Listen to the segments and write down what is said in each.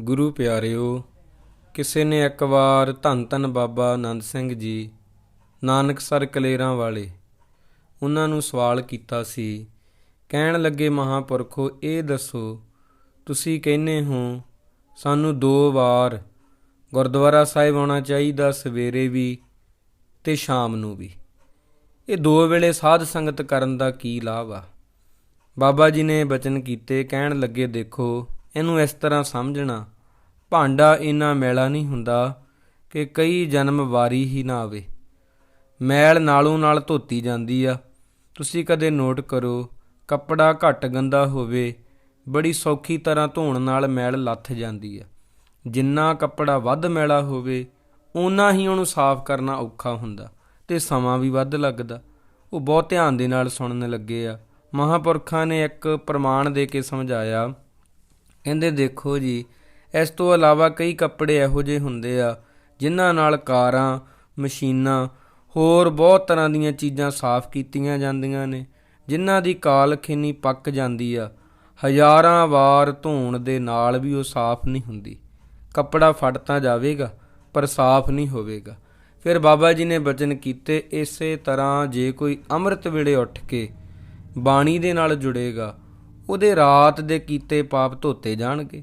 ਗੁਰੂ ਪਿਆਰਿਓ, ਕਿਸੇ ਨੇ ਇੱਕ ਵਾਰ ਧੰਨ ਧੰਨ ਬਾਬਾ ਆਨੰਦ ਸਿੰਘ ਜੀ ਨਾਨਕਸਰ ਕਲੇਰਾਂ ਵਾਲੇ, ਉਹਨਾਂ ਨੂੰ ਸਵਾਲ ਕੀਤਾ ਸੀ, ਕਹਿਣ ਲੱਗੇ ਮਹਾਪੁਰਖੋ, ਇਹ ਦੱਸੋ, ਤੁਸੀਂ ਕਹਿੰਦੇ ਹੋ, ਸਾਨੂੰ ਦੋ ਵਾਰ ਗੁਰਦੁਆਰਾ ਸਾਹਿਬ ਆਉਣਾ ਚਾਹੀਦਾ, ਸਵੇਰੇ ਵੀ ਤੇ ਸ਼ਾਮ ਨੂੰ ਵੀ। ਇਹ ਦੋ ਵੇਲੇ ਸਾਧ ਸੰਗਤ ਕਰਨ ਦਾ ਕੀ ਲਾਭ ਆ? ਬਾਬਾ ਜੀ ਨੇ ਬਚਨ ਕੀਤੇ, ਕਹਿਣ ਲੱਗੇ ਦੇਖੋ ਇਹਨੂੰ ਇਸ ਤਰ੍ਹਾਂ ਸਮਝਣਾ, ਭਾਂਡਾ ਇੰਨਾ ਮੈਲਾ ਨਹੀਂ ਹੁੰਦਾ ਕਿ ਕਈ ਜਨਮ ਵਾਰੀ ਹੀ ਨਾ ਆਵੇ। ਮੈਲ ਨਾਲੋਂ ਨਾਲ ਧੋਤੀ ਜਾਂਦੀ ਆ। ਤੁਸੀਂ ਕਦੇ ਨੋਟ ਕਰੋ, ਕੱਪੜਾ ਘੱਟ ਗੰਦਾ ਹੋਵੇ, ਬੜੀ ਸੌਖੀ ਤਰ੍ਹਾਂ ਧੋਣ ਨਾਲ ਮੈਲ ਲੱਥ ਜਾਂਦੀ ਆ। ਜਿੰਨਾ ਕੱਪੜਾ ਵੱਧ ਮੈਲਾ ਹੋਵੇ, ਓਨਾ ਹੀ ਉਹਨੂੰ ਸਾਫ਼ ਕਰਨਾ ਔਖਾ ਹੁੰਦਾ ਤੇ ਸਮਾਂ ਵੀ ਵੱਧ ਲੱਗਦਾ। ਉਹ ਬਹੁਤ ਧਿਆਨ ਦੇ ਨਾਲ ਸੁਣਨ ਲੱਗੇ ਆ। ਮਹਾਪੁਰਖਾਂ ਨੇ ਇੱਕ ਪ੍ਰਮਾਣ ਦੇ ਕੇ ਸਮਝਾਇਆ ਕਹਿੰਦੇ, ਦੇਖੋ ਜੀ, ਇਸ ਤੋਂ ਇਲਾਵਾ ਕਈ ਕੱਪੜੇ ਇਹੋ ਜਿਹੇ ਹੁੰਦੇ ਆ, ਜਿਨ੍ਹਾਂ ਨਾਲ ਕਾਰਾਂ, ਮਸ਼ੀਨਾਂ ਹੋਰ ਬਹੁਤ ਤਰ੍ਹਾਂ ਦੀਆਂ ਚੀਜ਼ਾਂ ਸਾਫ਼ ਕੀਤੀਆਂ ਜਾਂਦੀਆਂ ਨੇ, ਜਿਨ੍ਹਾਂ ਦੀ ਕਾਲ ਪੱਕ ਜਾਂਦੀ ਆ। ਹਜ਼ਾਰਾਂ ਵਾਰ ਧੋਣ ਦੇ ਨਾਲ ਵੀ ਉਹ ਸਾਫ਼ ਨਹੀਂ ਹੁੰਦੀ। ਕੱਪੜਾ ਫਟ ਤਾਂ ਜਾਵੇਗਾ, ਪਰ ਸਾਫ਼ ਨਹੀਂ ਹੋਵੇਗਾ। ਫਿਰ ਬਾਬਾ ਜੀ ਨੇ ਬਚਨ ਕੀਤੇ, ਇਸੇ ਤਰ੍ਹਾਂ ਜੇ ਕੋਈ ਅੰਮ੍ਰਿਤ ਵੇਲੇ ਉੱਠ ਕੇ ਬਾਣੀ ਦੇ ਨਾਲ ਜੁੜੇਗਾ ਉਹਦੇ ਰਾਤ ਦੇ ਕੀਤੇ ਪਾਪ ਧੋਤੇ ਜਾਣਗੇ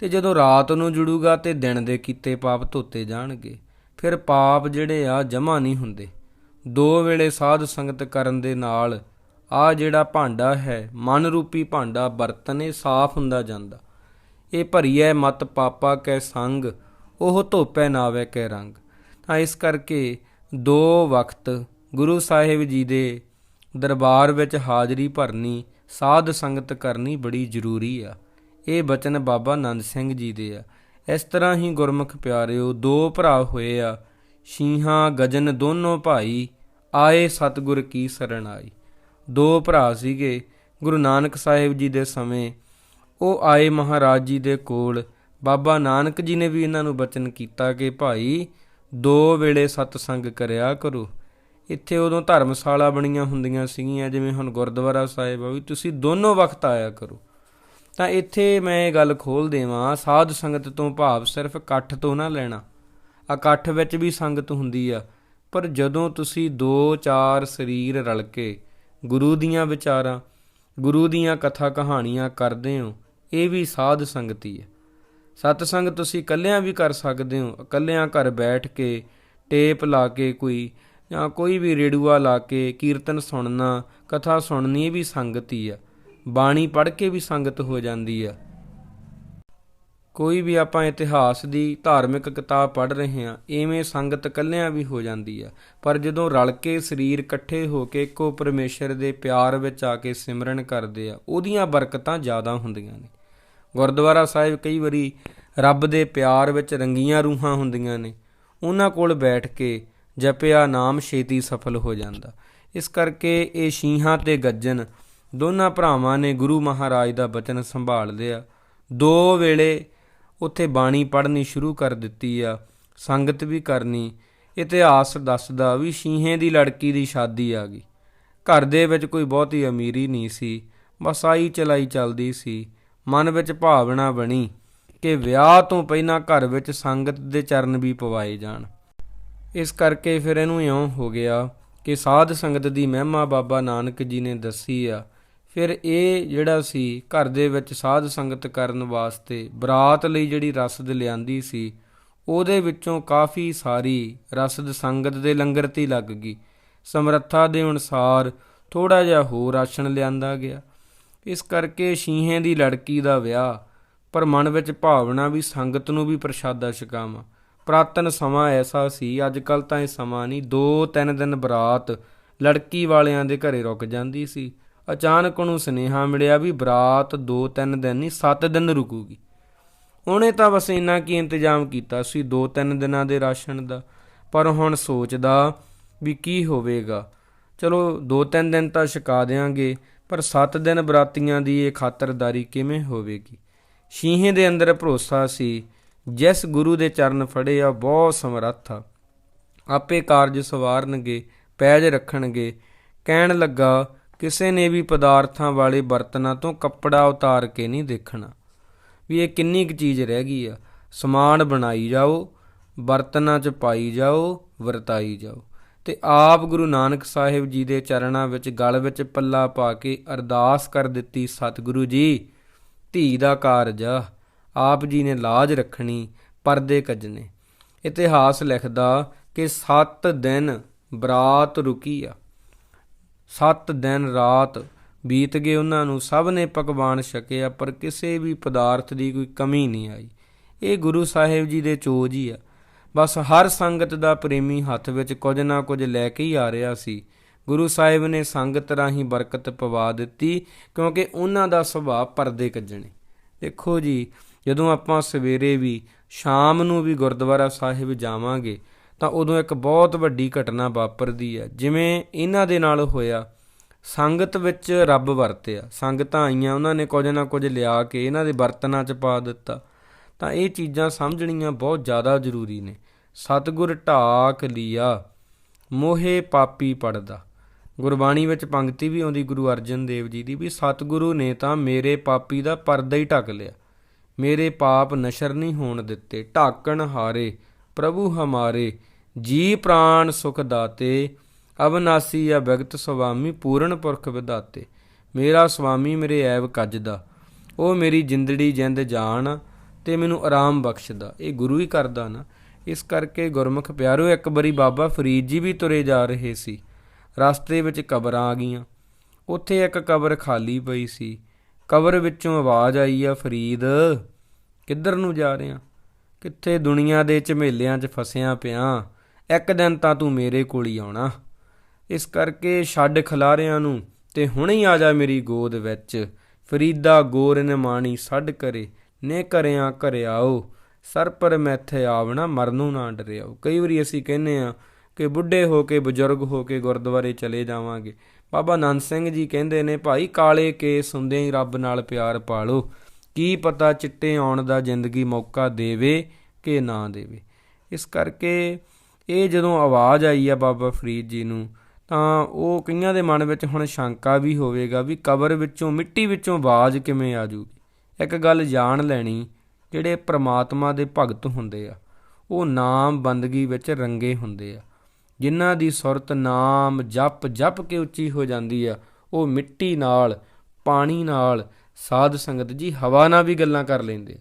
ਤੇ ਜਦੋਂ ਰਾਤ ਨੂੰ ਜੁੜੂਗਾ ਤੇ ਦਿਨ ਦੇ ਕੀਤੇ ਪਾਪ ਧੋਤੇ ਜਾਣਗੇ, ਫਿਰ ਪਾਪ ਜਿਹੜੇ ਆ ਜਮਾ ਨਹੀਂ ਹੁੰਦੇ। ਦੋ ਵੇਲੇ ਸਾਧ ਸੰਗਤ ਕਰਨ ਦੇ ਨਾਲ ਆ ਜਿਹੜਾ ਭਾਂਡਾ ਹੈ ਮਨ ਰੂਪੀ ਭਾਂਡਾ ਬਰਤਨ ਇਹ ਸਾਫ਼ ਹੁੰਦਾ ਜਾਂਦਾ। ਇਹ ਭਰੀਐ ਮਤ ਪਾਪਾ ਕੈ ਸੰਗ, ਉਹ ਧੋਪੈ ਨਾਵੇ ਕੈ ਰੰਗ। ਤਾਂ ਇਸ ਕਰਕੇ ਦੋ ਵਕਤ ਗੁਰੂ ਸਾਹਿਬ ਜੀ ਦੇ ਦਰਬਾਰ ਵਿੱਚ ਹਾਜ਼ਰੀ ਭਰਨੀ ਸਾਧ ਸੰਗਤ ਕਰਨੀ ਬੜੀ ਜ਼ਰੂਰੀ ਆ। ਇਹ ਬਚਨ ਬਾਬਾ ਆਨੰਦ ਸਿੰਘ ਜੀ ਦੇ ਆ। ਇਸ ਤਰ੍ਹਾਂ ਹੀ ਗੁਰਮੁਖ ਪਿਆਰਿਓ, ਦੋ ਭਰਾ ਹੋਏ ਆ। ਸ਼ੀਹਾਂ ਗਜਨ ਦੋਨੋਂ ਭਾਈ, ਆਏ ਸਤਿਗੁਰ ਕੀ ਸਰਣ ਆਈ। ਦੋ ਭਰਾ ਸੀਗੇ, ਗੁਰੂ ਨਾਨਕ ਸਾਹਿਬ ਜੀ ਦੇ ਸਮੇਂ। ਉਹ ਆਏ ਮਹਾਰਾਜ ਜੀ ਦੇ ਕੋਲ। ਬਾਬਾ ਨਾਨਕ ਜੀ ਨੇ ਵੀ ਇਹਨਾਂ ਨੂੰ ਬਚਨ ਕੀਤਾ ਕਿ ਭਾਈ, ਦੋ ਵੇਲੇ ਸਤਸੰਗ ਕਰਿਆ ਕਰੋ। ਇੱਥੇ ਉਦੋਂ ਧਰਮਸ਼ਾਲਾ ਬਣੀਆਂ ਹੁੰਦੀਆਂ ਸੀਗੀਆਂ, ਜਿਵੇਂ ਹੁਣ ਗੁਰਦੁਆਰਾ ਸਾਹਿਬ ਆ ਵੀ ਤੁਸੀਂ ਦੋਨੋਂ ਵਕਤ ਆਇਆ ਕਰੋ। ਤਾਂ ਇੱਥੇ ਮੈਂ ਇਹ ਗੱਲ ਖੋਲ ਦੇਵਾਂ, ਸਾਧ ਸੰਗਤ ਤੋਂ ਭਾਵ ਸਿਰਫ ਇਕੱਠ ਤੋਂ ਨਾ ਲੈਣਾ। ਇਕੱਠ ਵਿੱਚ ਵੀ ਸੰਗਤ ਹੁੰਦੀ ਆ, ਪਰ ਜਦੋਂ ਤੁਸੀਂ ਦੋ ਚਾਰ ਸਰੀਰ ਰਲ ਕੇ ਗੁਰੂ ਦੀਆਂ ਵਿਚਾਰਾਂ, ਗੁਰੂ ਦੀਆਂ ਕਥਾ ਕਹਾਣੀਆਂ ਕਰਦੇ ਹੋ, ਇਹ ਵੀ ਸਾਧ ਸੰਗਤੀ ਹੈ ਸਤ ਸੰਗ ਤੁਸੀਂ ਇਕੱਲਿਆਂ ਵੀ ਕਰ ਸਕਦੇ ਹੋ, ਇਕੱਲਿਆਂ ਘਰ ਬੈਠ ਕੇ ਟੇਪ ਲਾ ਕੇ ਕੋਈ ਜਾਂ ਕੋਈ ਵੀ ਰੇੜੂਆ ਲਾ ਕੇ ਕੀਰਤਨ ਸੁਣਨਾ, ਕਥਾ ਸੁਣਨੀ, ਇਹ ਵੀ ਸੰਗਤੀ ਆ। ਬਾਣੀ ਪੜ੍ਹ ਕੇ ਵੀ ਸੰਗਤ ਹੋ ਜਾਂਦੀ ਆ। ਕੋਈ ਵੀ ਆਪਾਂ ਇਤਿਹਾਸ ਦੀ ਧਾਰਮਿਕ ਕਿਤਾਬ ਪੜ੍ਹ ਰਹੇ ਹਾਂ ਐਵੇਂ ਸੰਗਤ ਇਕੱਲਿਆਂ ਵੀ ਹੋ ਜਾਂਦੀ ਆ। ਪਰ ਜਦੋਂ ਰਲ ਕੇ ਸਰੀਰ ਇਕੱਠੇ ਹੋ ਕੇ ਇੱਕੋ ਪਰਮੇਸ਼ਰ ਦੇ ਪਿਆਰ ਵਿੱਚ ਆ ਕੇ ਸਿਮਰਨ ਕਰਦੇ ਆ, ਉਹਦੀਆਂ ਬਰਕਤਾਂ ਜ਼ਿਆਦਾ ਹੁੰਦੀਆਂ ਨੇ। ਗੁਰਦੁਆਰਾ ਸਾਹਿਬ ਕਈ ਵਾਰੀ ਰੱਬ ਦੇ ਪਿਆਰ ਵਿੱਚ ਰੰਗੀਆਂ ਰੂਹਾਂ ਹੁੰਦੀਆਂ ਨੇ। ਉਹਨਾਂ ਕੋਲ ਬੈਠ ਕੇ ਜਪਿਆ ਨਾਮ ਛੇਤੀ ਸਫਲ ਹੋ ਜਾਂਦਾ। ਇਸ ਕਰਕੇ ਇਹ ਸ਼ੀਹਾਂ ਤੇ ਗੱਜਣ ਦੋਨਾਂ ਭਰਾਵਾਂ ਨੇ ਗੁਰੂ ਮਹਾਰਾਜ ਦਾ ਬਚਨ ਸੰਭਾਲ ਲਿਆ। ਦੋ ਵੇਲੇ ਉੱਥੇ ਬਾਣੀ ਪੜ੍ਹਨੀ ਸ਼ੁਰੂ ਕਰ ਦਿੱਤੀ ਆ, ਸੰਗਤ ਵੀ ਕਰਨੀ, ਇਤਿਹਾਸ ਦੱਸਦਾ ਵੀ ਸ਼ੀਹੇ ਦੀ ਲੜਕੀ ਦੀ ਸ਼ਾਦੀ ਆ ਗਈ। ਘਰ ਦੇ ਵਿੱਚ ਕੋਈ ਬਹੁਤੀ ਅਮੀਰੀ ਨਹੀਂ ਸੀ, ਬਸ ਆਈ ਚਲਾਈ ਚੱਲਦੀ ਸੀ। ਮਨ ਵਿੱਚ ਭਾਵਨਾ ਬਣੀ ਕਿ ਵਿਆਹ ਤੋਂ ਪਹਿਲਾਂ ਘਰ ਵਿੱਚ ਸੰਗਤ ਦੇ ਚਰਨ ਵੀ ਪਵਾਏ ਜਾਣ। ਇਸ ਕਰਕੇ ਫਿਰ ਇਹਨੂੰ ਇਉਂ ਹੋ ਗਿਆ ਕਿ ਸਾਧ ਸੰਗਤ ਦੀ ਮਹਿਮਾ ਬਾਬਾ ਨਾਨਕ ਜੀ ਨੇ ਦੱਸੀ ਆ। ਫਿਰ ਇਹ ਜਿਹੜਾ ਸੀ, ਘਰ ਦੇ ਵਿੱਚ ਸਾਧ ਸੰਗਤ ਕਰਨ ਵਾਸਤੇ ਬਰਾਤ ਲਈ ਜਿਹੜੀ ਰਸਦ ਲਿਆਂਦੀ ਸੀ, ਉਹਦੇ ਵਿੱਚੋਂ ਕਾਫੀ ਸਾਰੀ ਰਸਦ ਸੰਗਤ ਦੇ ਲੰਗਰ ਤੇ ਲੱਗ ਗਈ। ਸਮਰੱਥਾ ਦੇ ਅਨੁਸਾਰ ਥੋੜਾ ਜਿਹਾ ਹੋਰ ਰਾਸ਼ਨ ਲਿਆਂਦਾ ਗਿਆ। ਇਸ ਕਰਕੇ ਸ਼ੀਹੇ ਦੀ ਲੜਕੀ ਦਾ ਵਿਆਹ, ਪਰ ਮਨ ਵਿੱਚ ਭਾਵਨਾ ਵੀ ਸੰਗਤ ਨੂੰ ਵੀ ਪ੍ਰਸ਼ਾਦਾ ਛਕਾਵਾਂ। ਪ੍ਰਾਤਨ ਸਮਾਂ ਐਸਾ ਸੀ, ਅੱਜ ਕੱਲ ਤਾਂ ਇਹ ਸਮਾਂ ਨਹੀਂ 2-3 ਦਿਨ ਬਰਾਤ ਲੜਕੀ ਵਾਲਿਆਂ ਦੇ ਘਰੇ ਰੁਕ ਜਾਂਦੀ ਸੀ। ਅਚਾਨਕ ਉਹਨੂੰ ਸੁਨੇਹਾ ਮਿਲਿਆ ਵੀ ਬਰਾਤ 2-3 ਦਿਨ ਨਹੀਂ 7 ਦਿਨ ਰੁਕੂਗੀ। ਉਹਨੇ ਤਾਂ ਬਸ ਇੰਨਾ ਕੀ ਇੰਤਜ਼ਾਮ ਕੀਤਾ ਸੀ 2-3 ਦਿਨਾਂ ਦੇ ਰਾਸ਼ਨ ਦਾ। ਪਰ ਹੁਣ ਸੋਚਦਾ ਵੀ ਕੀ ਹੋਵੇਗਾ। ਚਲੋ 2-3 ਦਿਨ ਤਾਂ ਛਕਾ ਦੇਾਂਗੇ ਪਰ 7 ਦਿਨ ਬਰਾਤੀਆਂ ਦੀ ਇਹ ਖਾਤਰਦਾਰੀ ਕਿਵੇਂ ਹੋਵੇਗੀ? ਸ਼ੀਹੇ ਦੇ ਅੰਦਰ ਭਰੋਸਾ ਸੀ ਜਿਸ ਗੁਰੂ ਦੇ ਚਰਨ ਫੜੇ ਆ ਬਹੁਤ ਸਮਰੱਥ ਆ। ਆਪੇ ਕਾਰਜ ਸਵਾਰਨਗੇ, ਪੈਜ ਰੱਖਣਗੇ। ਕਹਿਣ ਲੱਗਾ, ਕਿਸੇ ਨੇ ਵੀ ਪਦਾਰਥਾਂ ਵਾਲੇ ਬਰਤਨਾਂ ਤੋਂ ਕੱਪੜਾ ਉਤਾਰ ਕੇ ਨਹੀਂ ਦੇਖਣਾ। ਵੀ ਇਹ ਕਿੰਨੀ ਕੁ ਚੀਜ਼ ਰਹਿ ਗਈ ਆ। ਸਮਾਨ ਬਣਾਈ ਜਾਓ, ਬਰਤਨਾਂ ਚ ਪਾਈ ਜਾਓ, ਵਰਤਾਈ ਜਾਓ। ਤੇ ਆਪ ਗੁਰੂ ਨਾਨਕ ਸਾਹਿਬ ਜੀ ਦੇ ਚਰਨਾਂ ਵਿੱਚ, ਗਲ ਵਿੱਚ ਪੱਲਾ ਪਾ ਕੇ ਅਰਦਾਸ ਕਰ ਦਿੱਤੀ, ਸਤਿਗੁਰੂ ਜੀ, ਧੀ ਦਾ ਕਾਰਜ ਆ। ਆਪ ਜੀ ਨੇ ਲਾਜ ਰੱਖਣੀ, ਪਰਦੇ ਕੱਜਣੇ। ਇਤਿਹਾਸ ਲਿਖਦਾ ਕਿ 7 ਦਿਨ ਬਰਾਤ ਰੁਕੀ ਆ। 7 ਦਿਨ ਰਾਤ ਬੀਤ ਗਏ ਉਹਨਾਂ ਨੂੰ, ਸਭ ਨੇ ਪਕਵਾਨ ਛਕਿਆ, ਪਰ ਕਿਸੇ ਵੀ ਪਦਾਰਥ ਦੀ ਕੋਈ ਕਮੀ ਨਹੀਂ ਆਈ। ਇਹ ਗੁਰੂ ਸਾਹਿਬ ਜੀ ਦੇ ਚੋਜ ਹੀ ਆ। ਬਸ ਹਰ ਸੰਗਤ ਦਾ ਪ੍ਰੇਮੀ ਹੱਥ ਵਿੱਚ ਕੁਝ ਨਾ ਕੁਝ ਲੈ ਕੇ ਹੀ ਆ ਰਿਹਾ ਸੀ। ਗੁਰੂ ਸਾਹਿਬ ਨੇ ਸੰਗਤ ਰਾਹੀਂ ਬਰਕਤ ਪਵਾ ਦਿੱਤੀ, ਕਿਉਂਕਿ ਉਹਨਾਂ ਦਾ ਸੁਭਾਅ ਪਰਦੇ ਕੱਜਣੇ। ਦੇਖੋ ਜੀ ਜਦੋਂ ਆਪਾਂ ਸਵੇਰੇ ਵੀ, ਸ਼ਾਮ ਨੂੰ ਵੀ ਗੁਰਦੁਆਰਾ ਸਾਹਿਬ ਜਾਵਾਂਗੇ, ਤਾਂ ਉਦੋਂ ਇੱਕ ਬਹੁਤ ਵੱਡੀ ਘਟਨਾ ਵਾਪਰਦੀ ਹੈ। ਜਿਵੇਂ ਇਹਨਾਂ ਦੇ ਨਾਲ ਹੋਇਆ। ਸੰਗਤ ਵਿੱਚ ਰੱਬ ਵਰਤਿਆ। ਸੰਗਤਾਂ ਆਈਆਂ, ਉਹਨਾਂ ਨੇ ਕੁਝ ਨਾ ਕੁਝ ਲਿਆ ਕੇ ਇਹਨਾਂ ਦੇ ਬਰਤਨਾਂ 'ਚ ਪਾ ਦਿੱਤਾ। ਤਾਂ ਇਹ ਚੀਜ਼ਾਂ ਸਮਝਣੀਆਂ ਬਹੁਤ ਜ਼ਿਆਦਾ ਜ਼ਰੂਰੀ ਨੇ। ਸਤਿਗੁਰ ਢਾਕ ਲਿਆ, ਮੋਹੇ ਪਾਪੀ ਪੜਦਾ। ਗੁਰਬਾਣੀ ਵਿੱਚ ਪੰਕਤੀ ਵੀ ਆਉਂਦੀ ਗੁਰੂ ਅਰਜਨ ਦੇਵ ਜੀ ਦੀ ਵੀ, ਸਤਿਗੁਰੂ ਨੇ ਤਾਂ ਮੇਰੇ ਪਾਪੀ ਦਾ ਪਰਦਾ ਹੀ ਢੱਕ ਲਿਆ। ਮੇਰੇ ਪਾਪ ਨਸ਼ਰ ਨਹੀਂ ਹੋਣ ਦਿੱਤੇ। ਢਾਕਣ ਹਾਰੇ, ਪ੍ਰਭੂ ਹਮਾਰੇ, ਜੀ ਪ੍ਰਾਨ ਸੁਖ ਦਾਤੇ ਅਬਨਾਸੀ ਆ ਸੁਆਮੀ ਪੂਰਨ ਪੁਰਖ ਵਿਦਾਤੇ ਮੇਰਾ ਸੁਆਮੀ ਮੇਰੇ ਐਬ ਕੱਜਦਾ, ਉਹ ਮੇਰੀ ਜਿੰਦੜੀ ਜਿੰਦ ਜਾਣ ਤੇ ਮੈਨੂੰ ਆਰਾਮ ਬਖਸ਼ਦਾ। ਇਹ ਗੁਰੂ ਹੀ ਕਰਦਾ ਨਾ। ਇਸ ਕਰਕੇ ਗੁਰਮੁਖ ਪਿਆਰੋ, ਇੱਕ ਵਾਰੀ ਬਾਬਾ ਫਰੀਦ ਜੀ ਵੀ ਤੁਰੇ ਜਾ ਰਹੇ ਸੀ। ਰਸਤੇ ਵਿੱਚ ਕਬਰਾਂ ਆ ਗਈਆਂ। ਉੱਥੇ ਇੱਕ ਕਬਰ ਖਾਲੀ ਪਈ ਸੀ। ਕਬਰ ਵਿੱਚੋਂ ਆਵਾਜ਼ ਆਈ ਆ, ਫਰੀਦ, ਕਿੱਧਰ ਨੂੰ ਜਾ ਰਿਹਾ? ਕਿੱਥੇ ਦੁਨੀਆ ਦੇ ਝਮੇਲਿਆਂ 'ਚ ਫਸਿਆ ਪਿਆ? ਇੱਕ ਦਿਨ ਤਾਂ ਤੂੰ ਮੇਰੇ ਕੋਲ ਹੀ ਆਉਣਾ। ਇਸ ਕਰਕੇ ਛੱਡ ਖਲਾਰਿਆਂ ਨੂੰ ਤੇ ਹੁਣੇ ਹੀ ਆ ਜਾ ਮੇਰੀ ਗੋਦ ਵਿੱਚ। ਫਰੀਦਾ ਗੋਰ ਮਾਣੀ ਛੱਡ ਕਰੇ, ਨੇ ਕਰਿਆ ਕਰਿਆਓ। ਸਰ ਪਰ ਮੈਥੇ ਆਵਣਾ, ਮਰਨੋਂ ਨਾ ਡਰਿਆਓ। ਕਈ ਵਾਰੀ ਅਸੀਂ ਕਹਿੰਨੇ ਆ ਕਿ ਬੁੱਢੇ ਹੋ ਕੇ, ਬਜ਼ੁਰਗ ਹੋ ਕੇ ਗੁਰਦੁਆਰੇ ਚਲੇ ਜਾਵਾਂਗੇ। ਬਾਬਾ ਨੰਦ ਸਿੰਘ ਜੀ ਕਹਿੰਦੇ ਨੇ, ਭਾਈ ਕਾਲੇ ਕੇਸ ਹੁੰਦੇ ਹੀ ਰੱਬ ਨਾਲ ਪਿਆਰ ਪਾਲੋ। ਕੀ ਪਤਾ ਚਿੱਟੇ ਆਉਣ ਦਾ ਜ਼ਿੰਦਗੀ ਮੌਕਾ ਦੇਵੇ ਕਿ ਨਾ ਦੇਵੇ? ਇਸ ਕਰਕੇ ਇਹ ਜਦੋਂ ਆਵਾਜ਼ ਆਈ ਆ ਬਾਬਾ ਫਰੀਦ ਜੀ ਨੂੰ, ਤਾਂ ਉਹ ਕਈਆਂ ਦੇ ਮਨ ਵਿੱਚ ਹੁਣ ਸ਼ੰਕਾ ਵੀ ਹੋਵੇਗਾ ਵੀ ਕਬਰ ਵਿੱਚੋਂ, ਮਿੱਟੀ ਵਿੱਚੋਂ ਆਵਾਜ਼ ਕਿਵੇਂ ਆ ਜੂਗੀ ਇੱਕ ਗੱਲ ਜਾਣ ਲੈਣੀ, ਜਿਹੜੇ ਪ੍ਰਮਾਤਮਾ ਦੇ ਭਗਤ ਹੁੰਦੇ ਆ, ਉਹ ਨਾਮ ਬੰਦਗੀ ਵਿੱਚ ਰੰਗੇ ਹੁੰਦੇ ਆ। ਜਿਨ੍ਹਾਂ ਦੀ ਸੁਰਤ ਨਾਮ ਜਪ ਜਪ ਕੇ ਉੱਚੀ ਹੋ ਜਾਂਦੀ ਆ, ਉਹ ਮਿੱਟੀ ਨਾਲ, ਪਾਣੀ ਨਾਲ ਸਾਧ ਸੰਗਤ ਜੀ ਹਵਾ ਨਾਲ ਵੀ ਗੱਲਾਂ ਕਰ ਲੈਂਦੇ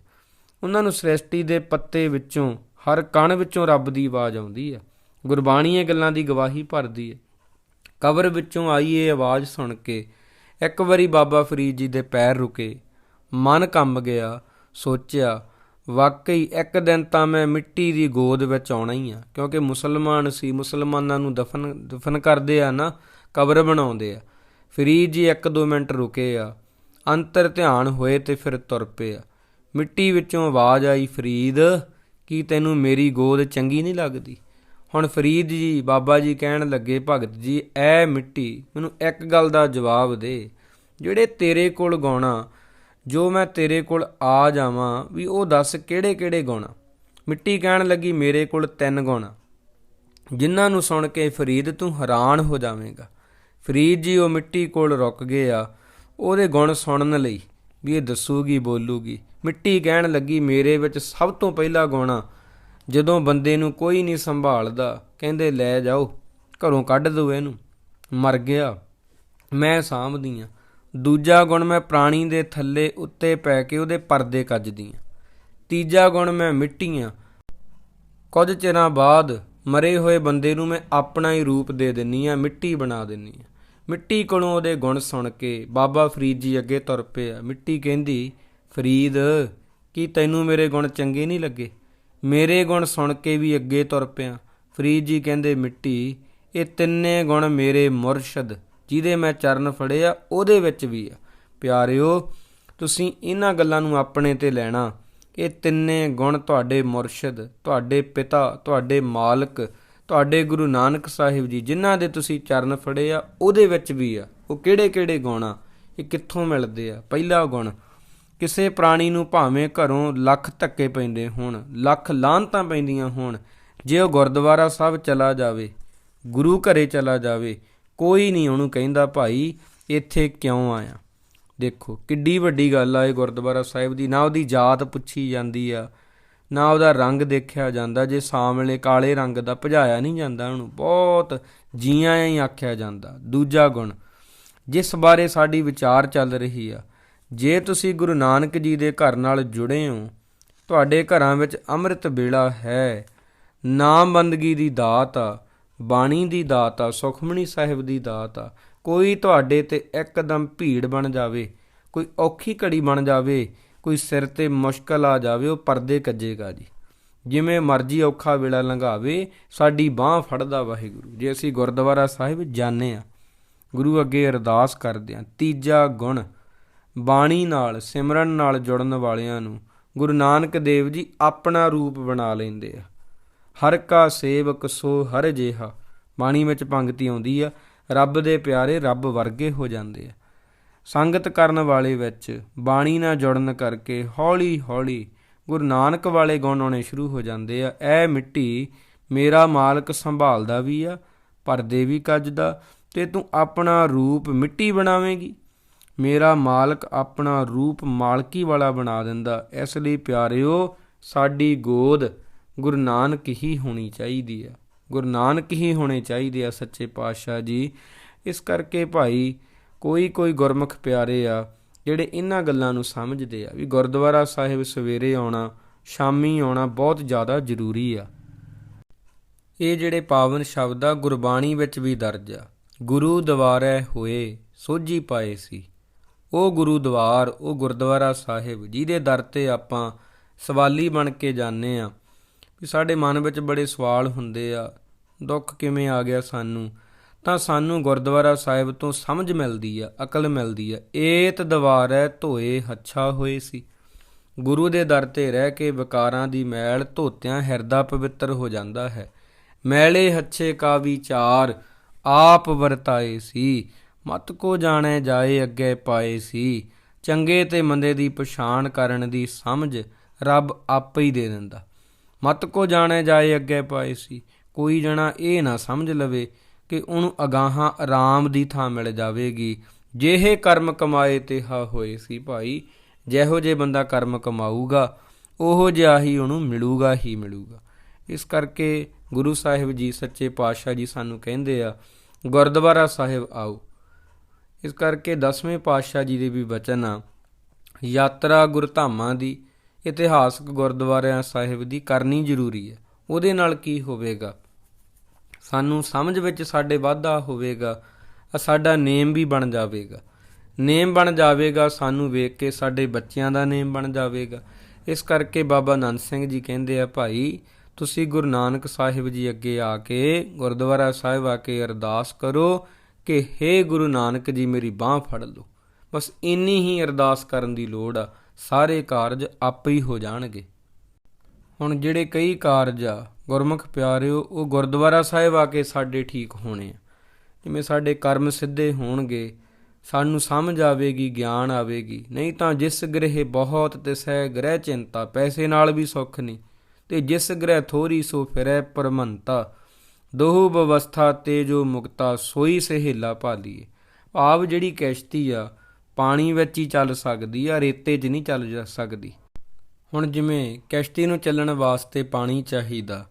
ਉਹਨਾਂ ਨੂੰ ਸ੍ਰਿਸ਼ਟੀ ਦੇ ਪੱਤੇ ਵਿੱਚੋਂ, ਹਰ ਕਣ ਵਿੱਚੋਂ ਰੱਬ ਦੀ ਆਵਾਜ਼ ਆਉਂਦੀ ਆ। ਗੁਰਬਾਣੀ ਇਹ ਗੱਲਾਂ ਦੀ ਗਵਾਹੀ ਭਰਦੀ ਹੈ ਕਬਰ ਵਿੱਚੋਂ ਆਈ ਇਹ ਆਵਾਜ਼ ਸੁਣ ਕੇ, ਇੱਕ ਵਾਰੀ ਬਾਬਾ ਫਰੀਦ ਜੀ ਦੇ ਪੈਰ ਰੁਕੇ। ਮਨ ਕੰਬ ਗਿਆ, ਸੋਚਿਆ ਵਾਕਈ ਇੱਕ ਦਿਨ ਤਾਂ ਮੈਂ ਮਿੱਟੀ ਦੀ ਗੋਦ ਵਿੱਚ ਆਉਣਾ ਹੀ ਆ। ਕਿਉਂਕਿ ਮੁਸਲਮਾਨ ਸੀ, ਮੁਸਲਮਾਨਾਂ ਨੂੰ ਦਫਨ ਦਫਨ ਕਰਦੇ ਆ ਨਾ, ਕਬਰ ਬਣਾਉਂਦੇ ਆ। ਫਰੀਦ ਜੀ ਇੱਕ ਦੋ ਮਿੰਟ ਰੁਕੇ ਆ। ਅੰਤਰ ਧਿਆਨ ਹੋਏ ਤੇ ਫਿਰ ਤੁਰ ਪਏ ਆ। ਮਿੱਟੀ ਵਿੱਚੋਂ ਆਵਾਜ਼ ਆਈ, ਫਰੀਦ, ਕੀ ਤੈਨੂੰ ਮੇਰੀ ਗੋਦ ਚੰਗੀ ਨਹੀਂ ਲੱਗਦੀ? ਹੁਣ ਫਰੀਦ ਜੀ, ਬਾਬਾ ਜੀ ਕਹਿਣ ਲੱਗੇ, ਭਗਤ ਜੀ ਐ ਮਿੱਟੀ ਮੈਨੂੰ ਇੱਕ ਗੱਲ ਦਾ ਜਵਾਬ ਦੇ। ਜਿਹੜੇ ਤੇਰੇ ਕੋਲ ਗਾਉਣਾ ਜੋ ਮੈਂ ਤੇਰੇ ਕੋਲ ਆ ਜਾਵਾਂ, ਵੀ ਉਹ ਦੱਸ ਕਿਹੜੇ ਕਿਹੜੇ ਗੁਣ? ਮਿੱਟੀ ਕਹਿਣ ਲੱਗੀ, ਮੇਰੇ ਕੋਲ ਤਿੰਨ ਗੁਣ। ਜਿਨ੍ਹਾਂ ਨੂੰ ਸੁਣ ਕੇ ਫਰੀਦ ਤੂੰ ਹੈਰਾਨ ਹੋ ਜਾਵੇਂਗਾ। ਫਰੀਦ ਜੀ, ਉਹ ਮਿੱਟੀ ਕੋਲ ਰੁਕ ਗਏ ਆ। ਉਹਦੇ ਗੁਣ ਸੁਣਨ ਲਈ ਵੀ ਇਹ ਦੱਸੂਗੀ, ਬੋਲੂਗੀ। ਮਿੱਟੀ ਕਹਿਣ ਲੱਗੀ, ਮੇਰੇ ਵਿੱਚ ਸਭ ਤੋਂ ਪਹਿਲਾ ਗੁਣ ਜਦੋਂ ਬੰਦੇ ਨੂੰ ਕੋਈ ਨਹੀਂ ਸੰਭਾਲਦਾ, ਕਹਿੰਦੇ, ਲੈ ਜਾਓ, ਘਰੋਂ ਕੱਢ ਦਿਓ ਇਹਨੂੰ। ਮਰ ਗਿਆ। ਮੈਂ ਸਾਂਭਦੀ ਆ। ਦੂਜਾ ਗੁਣ ਮੈਂ ਪ੍ਰਾਣੀ ਦੇ ਥੱਲੇ ਉੱਤੇ ਪੈ ਕੇ ਉਹਦੇ ਪਰਦੇ ਕੱਜਦੀ ਆ। ਤੀਜਾ ਗੁਣ ਮੈਂ ਮਿੱਟੀ ਆ। ਕੁਝ ਚਿਰਾਂ ਬਾਅਦ ਮਰੇ ਹੋਏ ਬੰਦੇ ਨੂੰ ਮੈਂ ਆਪਣਾ ਹੀ ਰੂਪ ਦੇ ਦਿੰਨੀ ਆ, ਮਿੱਟੀ ਬਣਾ ਦਿੰਨੀ ਆ। ਮਿੱਟੀ ਕੋਲੋਂ ਉਹਦੇ ਗੁਣ ਸੁਣ ਕੇ ਬਾਬਾ ਫਰੀਦ ਜੀ ਅੱਗੇ ਤੁਰ ਪਏ ਆ। ਮਿੱਟੀ ਕਹਿੰਦੀ, ਫਰੀਦ, ਕੀ ਤੈਨੂੰ ਮੇਰੇ ਗੁਣ ਚੰਗੇ ਨਹੀਂ ਲੱਗੇ? ਮੇਰੇ ਗੁਣ ਸੁਣ ਕੇ ਵੀ ਅੱਗੇ ਤੁਰ ਪਿਆ। ਫਰੀਦ ਜੀ ਕਹਿੰਦੇ, ਮਿੱਟੀ, ਇਹ ਤਿੰਨੇ ਗੁਣ ਮੇਰੇ ਮੁਰਸ਼ਦ ਜਿਹਦੇ ਮੈਂ ਚਰਨ ਫੜੇ ਆ, ਉਹਦੇ ਵਿੱਚ ਵੀ ਆ। ਪਿਆਰਿਓ, ਤੁਸੀਂ ਇਹਨਾਂ ਗੱਲਾਂ ਨੂੰ ਆਪਣੇ ਤੇ ਲੈਣਾ। ਇਹ ਤਿੰਨੇ ਗੁਣ ਤੁਹਾਡੇ ਮੁਰਸ਼ਿਦ, ਤੁਹਾਡੇ ਪਿਤਾ, ਤੁਹਾਡੇ ਮਾਲਕ, ਤੁਹਾਡੇ ਗੁਰੂ ਨਾਨਕ ਸਾਹਿਬ ਜੀ, ਜਿਨ੍ਹਾਂ ਦੇ ਤੁਸੀਂ ਚਰਨ ਫੜੇ ਆ, ਉਹਦੇ ਵਿੱਚ ਵੀ ਆ। ਉਹ ਕਿਹੜੇ ਕਿਹੜੇ ਗੁਣ ਆ? ਇਹ ਕਿੱਥੋਂ ਮਿਲਦੇ ਆ? ਪਹਿਲਾ ਗੁਣ, ਕਿਸੇ ਪ੍ਰਾਣੀ ਨੂੰ ਭਾਵੇਂ ਘਰੋਂ ਲੱਖ ਧੱਕੇ ਪੈਂਦੇ ਹੋਣ, ਲੱਖ ਲਾਂਤਾਂ ਪੈਂਦੀਆਂ ਹੋਣ, ਜੇ ਉਹ ਗੁਰਦੁਆਰਾ ਸਾਹਿਬ ਚਲਾ ਜਾਵੇ, ਗੁਰੂ ਘਰੇ ਚਲਾ ਜਾਵੇ ਕੋਈ ਨਹੀਂ ਉਹਨੂੰ ਕਹਿੰਦਾ, ਭਾਈ, ਇੱਥੇ ਕਿਉਂ ਆਇਆ? ਦੇਖੋ, ਕਿੱਡੀ ਵੱਡੀ ਗੱਲ ਆ ਇਹ ਗੁਰਦੁਆਰਾ ਸਾਹਿਬ ਦੀ। ਨਾ ਉਹਦੀ ਜਾਤ ਪੁੱਛੀ ਜਾਂਦੀ ਆ, ਨਾ ਉਹਦਾ ਰੰਗ ਦੇਖਿਆ ਜਾਂਦਾ। ਜੇ ਸਾਹਮਣੇ ਕਾਲੇ ਰੰਗ ਦਾ ਭਜਾਇਆ ਨਹੀਂ ਜਾਂਦਾ ਉਹਨੂੰ, ਬਹੁਤ ਜੀਆਂ ਹੀ ਆਖਿਆ ਜਾਂਦਾ। ਦੂਜਾ ਗੁਣ, ਜਿਸ ਬਾਰੇ ਸਾਡੀ ਵਿਚਾਰ ਚੱਲ ਰਹੀ ਆ, ਜੇ ਤੁਸੀਂ ਗੁਰੂ ਨਾਨਕ ਜੀ ਦੇ ਘਰ ਨਾਲ ਜੁੜੇ ਹੋ, ਤੁਹਾਡੇ ਘਰਾਂ ਵਿੱਚ ਅੰਮ੍ਰਿਤ ਵੇਲਾ ਹੈ ਨਾਮ ਬੰਦਗੀ ਦੀ ਦਾਤ ਆ ਬਾਣੀ ਦੀ ਦਾਤ ਆ ਸੁਖਮਣੀ ਸਾਹਿਬ ਦੀ ਦਾਤ ਆ। ਕੋਈ ਤੁਹਾਡੇ ਤੇ ਇੱਕਦਮ ਭੀੜ ਬਣ ਜਾਵੇ, ਕੋਈ ਔਖੀ ਘੜੀ ਬਣ ਜਾਵੇ, ਕੋਈ ਸਿਰ ਤੇ ਮੁਸ਼ਕਲ ਆ ਜਾਵੇ, ਉਹ ਪਰਦੇ ਕੱਜੇਗਾ ਜੀ। ਜਿਵੇਂ ਮਰਜ਼ੀ ਔਖਾ ਵੇਲਾ ਲੰਘਾਵੇ, ਸਾਡੀ ਬਾਹ ਫੜਦਾ ਵਾਹਿਗੁਰੂ। ਜੇ ਅਸੀਂ ਗੁਰਦੁਆਰਾ ਸਾਹਿਬ ਜਾਣੇ ਆ ਗੁਰੂ ਅੱਗੇ ਅਰਦਾਸ ਕਰਦੇ ਆ ਤੀਜਾ ਗੁਣ, ਬਾਣੀ ਨਾਲ, ਸਿਮਰਨ ਨਾਲ ਜੁੜਨ ਵਾਲਿਆਂ ਨੂੰ, ਗੁਰੂ ਨਾਨਕ ਦੇਵ ਜੀ ਆਪਣਾ ਰੂਪ ਬਣਾ ਲੈਂਦੇ ਆ। ਹਰ ਕਾ ਸੇਵਕ ਸੋ ਹਰ ਜੇਹਾ। ਬਾਣੀ ਵਿੱਚ ਪੰਗਤੀ ਆਉਂਦੀ ਆ, ਰੱਬ ਦੇ ਪਿਆਰੇ ਰੱਬ ਵਰਗੇ ਹੋ ਜਾਂਦੇ ਆ। ਸੰਗਤ ਕਰਨ ਵਾਲੇ ਵਿੱਚ ਬਾਣੀ ਨਾਲ ਜੁੜਨ ਕਰਕੇ ਹੌਲੀ ਹੌਲੀ ਗੁਰੂ ਨਾਨਕ ਵਾਲੇ ਗੁਣ ਆਉਣੇ ਸ਼ੁਰੂ ਹੋ ਜਾਂਦੇ ਆ। ਐ ਮਿੱਟੀ ਮੇਰਾ ਮਾਲਕ ਸੰਭਾਲਦਾ ਵੀ ਆ, ਪਰਦੇ ਵੀ ਕੱਜਦਾ, ਤੇ ਤੂੰ ਆਪਣਾ ਰੂਪ ਮਿੱਟੀ ਬਣਾਵੇਂਗੀ। ਮੇਰਾ ਮਾਲਕ ਆਪਣਾ ਰੂਪ ਮਾਲਕੀ ਵਾਲਾ ਬਣਾ ਦਿੰਦਾ, ਇਸ ਲਈ ਪਿਆਰਿਓ, ਸਾਡੀ ਗੋਦ ਗੁਰੂ ਨਾਨਕ ਹੀ ਹੋਣੀ ਚਾਹੀਦੀ ਆ ਗੁਰੂ ਨਾਨਕ ਹੀ ਹੋਣੇ ਚਾਹੀਦੇ ਆ ਸੱਚੇ ਪਾਤਸ਼ਾਹ ਜੀ। ਇਸ ਕਰਕੇ ਭਾਈ ਕੋਈ ਕੋਈ ਗੁਰਮੁਖ ਪਿਆਰੇ ਆ, ਜਿਹੜੇ ਇਹਨਾਂ ਗੱਲਾਂ ਨੂੰ ਸਮਝਦੇ ਆ ਵੀ ਗੁਰਦੁਆਰਾ ਸਾਹਿਬ ਸਵੇਰੇ ਆਉਣਾ, ਸ਼ਾਮੀ ਆਉਣਾ ਬਹੁਤ ਜ਼ਿਆਦਾ ਜ਼ਰੂਰੀ ਆ। ਇਹ ਜਿਹੜੇ ਪਾਵਨ ਸ਼ਬਦ ਆ, ਗੁਰਬਾਣੀ ਵਿੱਚ ਵੀ ਦਰਜ ਆ। ਗੁਰੂ ਦਵਾਰੈ ਹੋਏ, ਸੋਝੀ ਪਾਏ ਸੀ। ਉਹ ਗੁਰੂ ਦਵਾਰ, ਉਹ ਗੁਰਦੁਆਰਾ ਸਾਹਿਬ, ਜਿਹਦੇ ਦਰ ਤੇ ਆਪਾਂ ਸਵਾਲੀ ਬਣ ਕੇ ਜਾਂਦੇ ਆ। ਵੀ ਸਾਡੇ ਮਨ ਵਿੱਚ ਬੜੇ ਸਵਾਲ ਹੁੰਦੇ ਆ, ਦੁੱਖ ਕਿਵੇਂ ਆ ਗਿਆ ਸਾਨੂੰ? ਤਾਂ ਸਾਨੂੰ ਗੁਰਦੁਆਰਾ ਸਾਹਿਬ ਤੋਂ ਸਮਝ ਮਿਲਦੀ ਆ, ਅਕਲ ਮਿਲਦੀ ਆ, ਏਤ ਦਵਾਰੈ ਧੋਏ ਹੱਛਾ ਹੋਏ ਸੀ। ਗੁਰੂ ਦੇ ਦਰ ਤੇ ਰਹਿ ਕੇ ਵਿਕਾਰਾਂ ਦੀ ਮੈਲ ਧੋਤਿਆਂ ਹਿਰਦਾ ਪਵਿੱਤਰ ਹੋ ਜਾਂਦਾ ਹੈ। ਮੈਲੇ ਹੱਛੇ ਕਾ ਵਿਚਾਰ ਆਪ ਵਰਤਾਏ ਸੀ। ਮਤ ਕੋ ਜਾਣੈ ਜਾਏ ਅੱਗੇ ਪਾਏ ਸੀ। ਚੰਗੇ ਤੇ ਮੰਦੇ ਦੀ ਪਛਾਣ ਕਰਨ ਦੀ ਸਮਝ ਰੱਬ ਆਪੇ ਹੀ ਦੇ ਦਿੰਦਾ। ਮਤ ਕੋ ਜਾਣੈ ਜਾਏ ਅੱਗੇ ਪਾਏ ਸੀ। ਕੋਈ ਜਣਾ ਇਹ ਨਾ ਸਮਝ ਲਵੇ ਕਿ ਉਹਨੂੰ ਅਗਾਹਾਂ ਆਰਾਮ ਦੀ ਥਾਂ ਮਿਲ ਜਾਵੇਗੀ। ਜਿਹੇ ਕਰਮ ਕਮਾਏ ਤੇ ਹਾ ਹੋਏ ਸੀ ਭਾਈ, ਜਿਹੋ ਜੇ ਬੰਦਾ ਕਰਮ ਕਮਾਊਗਾ, ਉਹੋ ਜਿਹਾ ਹੀ ਉਹਨੂੰ ਮਿਲੂਗਾ ਹੀ ਮਿਲੂਗਾ। ਇਸ ਕਰਕੇ ਗੁਰੂ ਸਾਹਿਬ ਜੀ ਸੱਚੇ ਪਾਤਸ਼ਾਹ ਜੀ ਸਾਨੂੰ ਕਹਿੰਦੇ ਆ, ਗੁਰਦੁਆਰਾ ਸਾਹਿਬ ਆਓ। ਇਸ ਕਰਕੇ ਦਸਵੇਂ ਪਾਤਸ਼ਾਹ ਜੀ ਦੇ ਵੀ ਬਚਨ ਆ, ਯਾਤਰਾ ਗੁਰਧਾਮਾਂ ਦੀ ਇਤਿਹਾਸਕ ਗੁਰਦੁਆਰਿਆਂ ਸਾਹਿਬ ਦੀ ਕਰਨੀ ਜ਼ਰੂਰੀ ਹੈ। ਉਹਦੇ ਨਾਲ ਕੀ ਹੋਵੇਗਾ? ਸਾਨੂੰ ਸਮਝ ਵਿੱਚ ਸਾਡੇ ਵਾਧਾ ਹੋਵੇਗਾ ਸਾਡਾ ਨੇਮ ਵੀ ਬਣ ਜਾਵੇਗਾ। ਨੇਮ ਬਣ ਜਾਵੇਗਾ, ਸਾਨੂੰ ਵੇਖ ਕੇ ਸਾਡੇ ਬੱਚਿਆਂ ਦਾ ਨੇਮ ਬਣ ਜਾਵੇਗਾ। ਇਸ ਕਰਕੇ ਬਾਬਾ ਨੰਦ ਸਿੰਘ ਜੀ ਕਹਿੰਦੇ ਆ, ਭਾਈ, ਤੁਸੀਂ ਗੁਰੂ ਨਾਨਕ ਸਾਹਿਬ ਜੀ ਅੱਗੇ ਆ ਕੇ ਗੁਰਦੁਆਰਾ ਸਾਹਿਬ ਆ ਕੇ ਅਰਦਾਸ ਕਰੋ ਕਿ हे ਗੁਰੂ ਨਾਨਕ ਜੀ, ਮੇਰੀ ਬਾਹ ਫੜ ਲਓ। ਬਸ ਇੰਨੀ ਹੀ ਅਰਦਾਸ ਕਰਨ ਦੀ ਲੋੜ ਆ। ਸਾਰੇ ਕਾਰਜ ਆਪੇ ਹੀ ਹੋ ਜਾਣਗੇ। ਹੁਣ ਜਿਹੜੇ ਕਈ ਕਾਰਜ ਆ, ਗੁਰਮੁਖ ਪਿਆਰਿਓ, ਉਹ ਗੁਰਦੁਆਰਾ ਸਾਹਿਬ ਆ ਕੇ ਸਾਡੇ ਠੀਕ ਹੋਣੇ ਆ। ਜਿਵੇਂ ਸਾਡੇ ਕਰਮ ਸਿੱਧੇ ਹੋਣਗੇ, ਸਾਨੂੰ ਸਮਝ ਆਵੇਗੀ, ਗਿਆਨ ਆਵੇਗੀ। ਨਹੀਂ ਤਾਂ ਜਿਸ ਗ੍ਰਹਿ ਬਹੁਤ ਤਿਸੈ ਗ੍ਰਹਿ ਚਿੰਤਾ, ਪੈਸੇ ਨਾਲ ਵੀ ਸੁੱਖ ਨਹੀਂ। ਤੇ ਜਿਸ ਗ੍ਰਹਿ ਥੋਰੀ ਸੋ ਫਿਰੈ ਪਰਮੰਤਾ ਦੋਹ ਬਵਸਥਾ ਤੇ ਜੋ ਮੁਕਤਾ, ਸੋਈ ਸਹੇਲਾ ਭਾਲੀਏ ਭਾਵ ਜਿਹੜੀ ਕੈਸ਼ਤੀ ਆ ਪਾਣੀ ਵਿੱਚ ਹੀ ਚੱਲ ਸਕਦੀ ਆ, ਰੇਤੇ 'ਚ ਨਹੀਂ ਚੱਲ ਜਾ ਸਕਦੀ। ਹੁਣ ਜਿਵੇਂ ਕੈਸ਼ਤੀ ਨੂੰ ਚੱਲਣ ਵਾਸਤੇ ਪਾਣੀ ਚਾਹੀਦਾ,